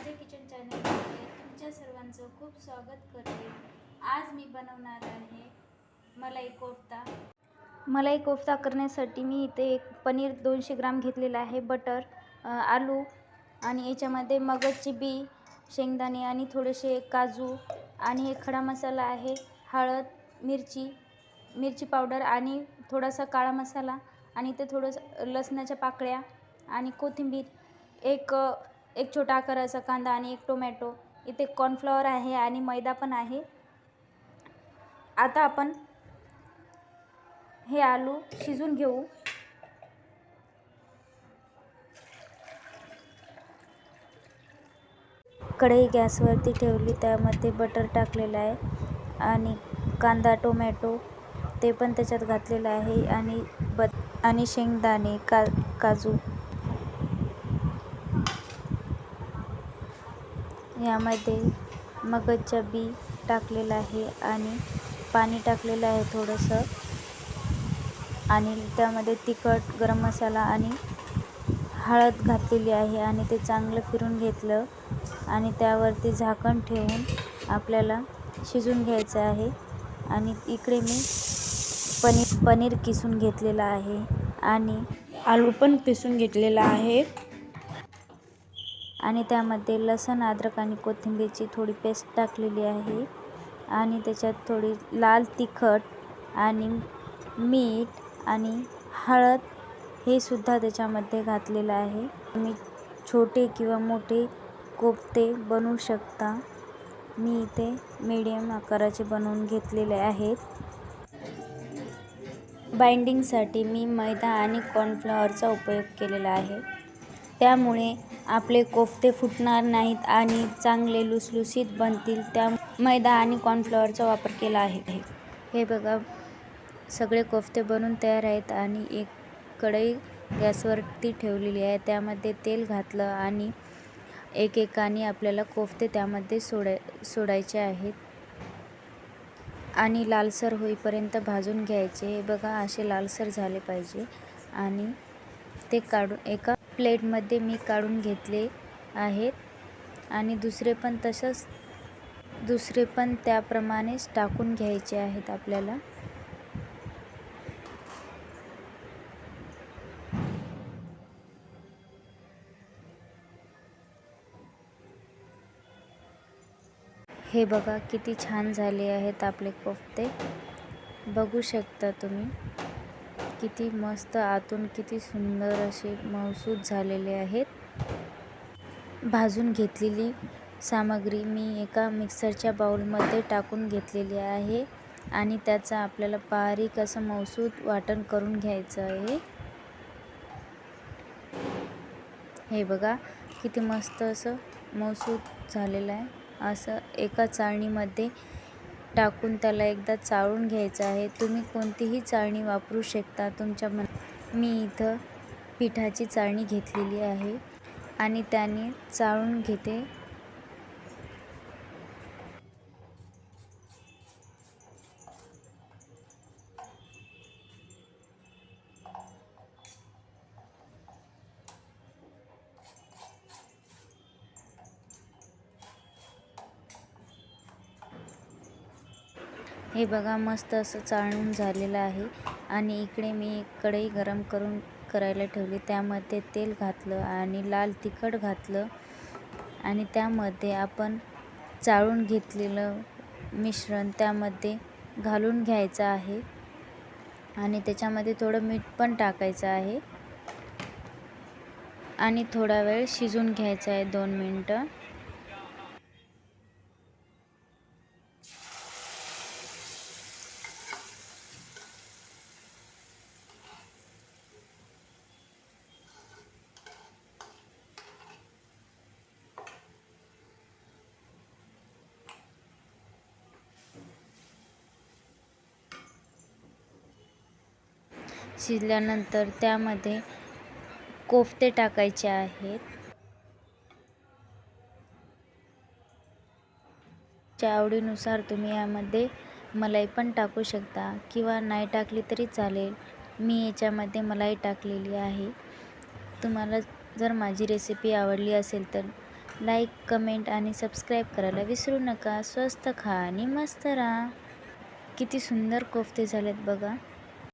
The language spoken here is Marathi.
माझ्या किचन चॅनलमध्ये तुमच्या सर्वांचं खूप स्वागत करते. आज मी बनवणार आहे मलाई कोफ्ता. मलाई कोफ्ता करण्यासाठी मी इथे एक पनीर दोनशे ग्राम घेतलेलं आहे बटर आलू आणि याच्यामध्ये मगजची बी शेंगदाणे आणि थोडेसे काजू आणि हे खडा मसाला आहे हळद मिरची मिरची पावडर आणि थोडासा काळा मसाला आणि ते थोडंसं लसणाच्या पाकळ्या आणि कोथिंबीर एक एक छोटा आकाराचा कांदा आणि एक टोमॅटो. इथे कॉर्नफ्लॉवर आहे आणि मैदा पण आहे. आता आपण हे आलू शिजून घेऊ. कढई गॅसवरती ठेवली त्यामध्ये बटर टाकलेलं आहे आणि कांदा टोमॅटो ते पण त्याच्यात घातलेलं आहे आणि ब आणि शेंगदाणे का काजू. यामध्ये मगजच्या बी टाकलेलं आहे आणि पाणी टाकलेलं आहे थोडंसं. आणि त्यामध्ये तिखट गरम मसाला आणि हळद घातलेली आहे आणि ते चांगलं फिरून घेतलं. आणि त्यावरती झाकण ठेवून आपल्याला शिजून घ्यायचं आहे. आणि इकडे मी पनीर पनीर किसून घेतलेलं आहे. आणि आलू पण पिसून घेतलेला आहे. आणि त्यामध्ये लसण अद्रक आणि कोथिंबीरची थोडी पेस्ट टाकलेली आहे. आणि त्याच्यात थोडी लाल तिखट आणि मीठ आणि हळद हे सुद्धा त्याच्यामध्ये घातलेलं आहे. तुम्ही छोटे किंवा मोठे कोफ्ते बनवू शकता. मी इथे मीडियम आकाराचे बनवून घेतलेले आहेत. बाइंडिंगसाठी मी मैदा आणि कॉर्नफ्लॉवरचा उपयोग केलेला आहे. त्यामुळे आपले कोफ्ते फुटणार नाहीत आणि चांगले लुसलुसीत बनतील. त्या मैदा आणि कॉर्नफ्लॉवरचा वापर केला आहे. हे बघा सगळे कोफ्ते बनून तयार आहेत आणि एक कढई गॅसवरती ठेवलेली आहे. त्यामध्ये तेल घातलं आणि एकेकाने आपल्याला कोफ्ते त्यामध्ये सोडाय सोडायचे आहेत. आणि लालसर होईपर्यंत भाजून घ्यायचे. हे बघा असे लालसर झाले पाहिजे आणि ते काढून एका प्लेटमध्ये मी काढून घेतले आहेत. आणि दुसरे पण तसंच दुसरे पण त्याप्रमाणेच टाकून घ्यायचे आहेत आपल्याला. हे बघा किती छान झाले आहेत आपले कोफ्ते. बघू शकता तुम्ही. किती मस्त आतून किती सुंदर असे मऊसूत झालेले आहेत. भाजून घेतलेली सामग्री मी एका मिक्सरच्या बाउलमध्ये टाकून घेतलेली आहे आणि त्याचा आपल्याला बारीक असं मऊसूत वाटण करून घ्यायचं आहे. हे बघा किती मस्त असं मऊसूत झालेलं आहे. असं एका चाळणीमध्ये टाकून त्याला एकदा चाळून घ्यायचं आहे. तुम्ही कोणतीही चाळणी वापरू शकता. तुमच्या मन मी इथं पिठाची चाळणी घेतलेली आहे आणि त्याने चाळून घेते. हे बघा मस्त असं चाळून झालेलं आहे. आणि इकडे मी कढई गरम करून करायला ठेवली. त्यामध्ये तेल घातलं आणि लाल तिखट घातलं. आणि त्यामध्ये आपण चाळून घेतलेलं मिश्रण त्यामध्ये घालून घ्यायचं आहे. आणि त्याच्यामध्ये थोडं मीठ पण टाकायचं आहे. आणि थोडा वेळ शिजून घ्यायचं आहे दोन मिनटं. शिजल्यानंतर त्यामध्ये कोफ्ते टाकायचे आहेत. च्या आवडीनुसार तुम्ही यामध्ये मलाई पण टाकू शकता किंवा नाही टाकली तरी चालेल. मी याच्यामध्ये मलाई टाकलेली आहे. तुम्हाला जर माझी रेसिपी आवडली असेल तर लाईक कमेंट आणि सबस्क्राईब करायला विसरू नका. स्वस्त खा आणि मस्त राहा. किती सुंदर कोफ्ते झालेत बघा.